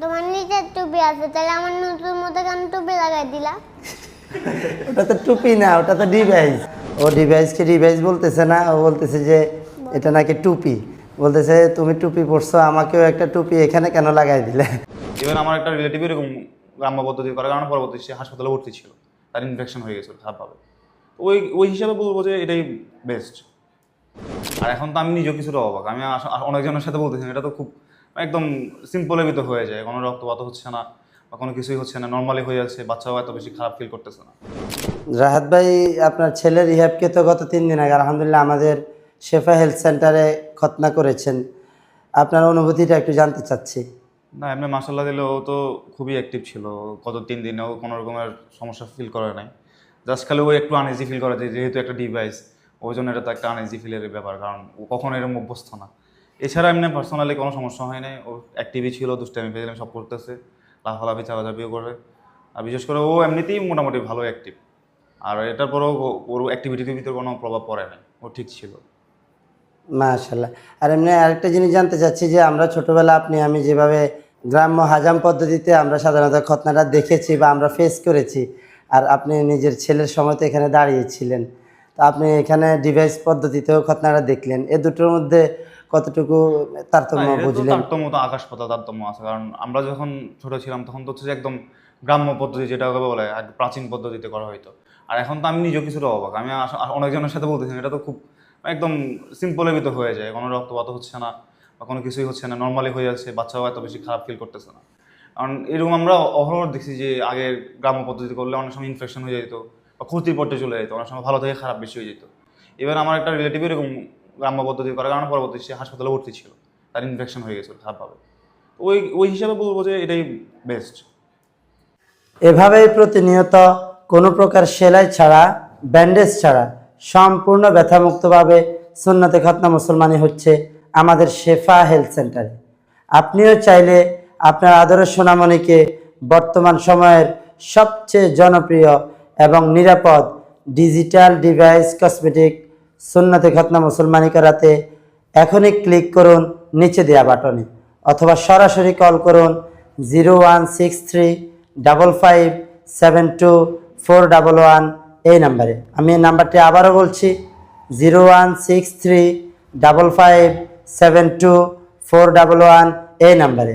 তোমার নিজের টুপি আছে তাহলে আমার নতুন মতো কেন টুপি লাগাই দিলা? ওটা তো টুপি না ওটা তো ডিভাইস ও ডিভাইসকে ডিভাইস বলতেছে না ও বলতেছে যে এটা নাকি টুপি। বলতেছে তুমি টুপি পরছো আমাকেও একটা টুপি এখানে কেন লাগাই দিলে? ইভেন আমার একটা রিলেটিভ এরকম গ্রাম্য পদ্ধতি করার কারণে পরবর্তী সে হাসপাতালে ভর্তি ছিল। তার ইনফেকশন হয়ে গেছিল খারাপভাবে ওই ওই হিসাবে বলব যে এটাই বেস্ট আর এখন তো আমি নিজেও কিছুটা অবাক। আমি অনেকজনের সাথে বলতেছি এটা তো খুব একদম সিম্পলের ভিতর হয়ে যায়। কোনো রক্তপাত হচ্ছে না বা কোনো কিছুই হচ্ছে না। নর্মালি হয়ে যাচ্ছে। বাচ্চাও এত বেশি খারাপ ফিল করতেছে না। রাহাত ভাই আপনার ছেলের রিহ্যাবকে তো গত তিন দিন আগে আলহামদুলিল্লাহ আমাদের শেফা হেলথ সেন্টারে খতনা করেছেন। আপনার অনুভূতিটা একটু জানতে চাচ্ছি। না এমনি মাসাল্লাহ দিলে ও তো খুবই অ্যাক্টিভ ছিল। গত তিন দিনেও কোনো রকমের সমস্যা ফিল করে নাই। জাস্ট খালি ও একটু আনইজি ফিল করে যেহেতু একটা ডিভাইস ওই জন্য এটা তো একটা আনইজি ফিলের ব্যাপার। কারণ ও কখনো এরকম অভ্যস্ত না। এছাড়া এমনি পার্সোনালি কোনো সমস্যা হয় নাই। ও অ্যাক্টিভই ছিল, দুষ্টামি ফেজলামি সব করতেছে। লাফালাফি চালাচাপিও করে। আর বিশেষ করে ও এমনিতেই মোটামুটি ভালো অ্যাক্টিভ আর এটার পরেও ওর অ্যাক্টিভিটির ভিতরে কোনো প্রভাব পড়ে নাই। ও ঠিক ছিল। মাশাল্লাহ। আর এমনি আরেকটা জিনিস জানতে চাচ্ছি যে, আমরা ছোটবেলা আপনি, আমি যেভাবে গ্রাম্য হাজাম পদ্ধতিতে আমরা সাধারণত খতনাটা দেখেছি বা আমরা ফেস করেছি, আর আপনি নিজের ছেলের সময় তো এখানে দাঁড়িয়েছিলেন। তো আপনি এখানে ডিভাইস পদ্ধতিতেও খতনাটা দেখলেন। এ দুটোর মধ্যে কতটুকু তারতম্য বুঝলেন? তারতম্য তো আকাশ পাতাল তারতম্য আছে কারণ আমরা যখন ছোট ছিলাম তখন তো হচ্ছে একদম গ্রাম্য পদ্ধতি যেটা বলে প্রাচীন পদ্ধতিতে করা হতো আর এখন তো আমি নিজেও কিছুটা অবাক আমি অনেকজনের সাথে বলতেছি এটা তো খুব একদম সিম্পলের ভিতর হয়ে যায় কোনো রক্তপাত হচ্ছে না বা কোনো কিছুই হচ্ছে না নর্মালি হয়ে যাচ্ছে বাচ্চাও এত বেশি খারাপ ফিল করতেছে না। কারণ এরকম আমরা অহরহ দেখছি যে আগে গ্রাম্য পদ্ধতি করলে অনেক সময় ইনফেকশন হয়ে যেত বা ক্ষতির পর্যায়ে চলে যেত অনেক সময় ভালো থেকে খারাপ বেশি হয়ে যেত। এবার আমার একটা রিলেটিভ এরকম গ্রাম্য পদ্ধতি করার কারণে পরবর্তী সে হাসপাতালে ভর্তি ছিল, তার ইনফেকশন হয়ে গেছিল খারাপভাবে ওই ওই হিসাবে বলব যে এটাই বেস্ট এভাবেই প্রতিনিয়ত কোনো প্রকার সেলাই ছাড়া ব্যান্ডেজ ছাড়া সম্পূর্ণ ব্যথামুক্তভাবে সুন্নতে খতনা মুসলমানি হচ্ছে আমাদের শেফা হেলথ সেন্টারে। আপনিও চাইলে আপনার আদরের সোনামণিকে বর্তমান সময়ের সবচেয়ে জনপ্রিয় এবং নিরাপদ ডিজিটাল ডিভাইস কসমেটিক সুন্নতে খতনা মুসলমানি করাতে এখনই ক্লিক করুন, নিচে দেওয়া বাটনে, অথবা সরাসরি কল করুন zero one six three double five seven two four double one এই নাম্বারে আমি এই নাম্বারটি আবারও বলছি zero one six three double five seven two four double one এই নাম্বারে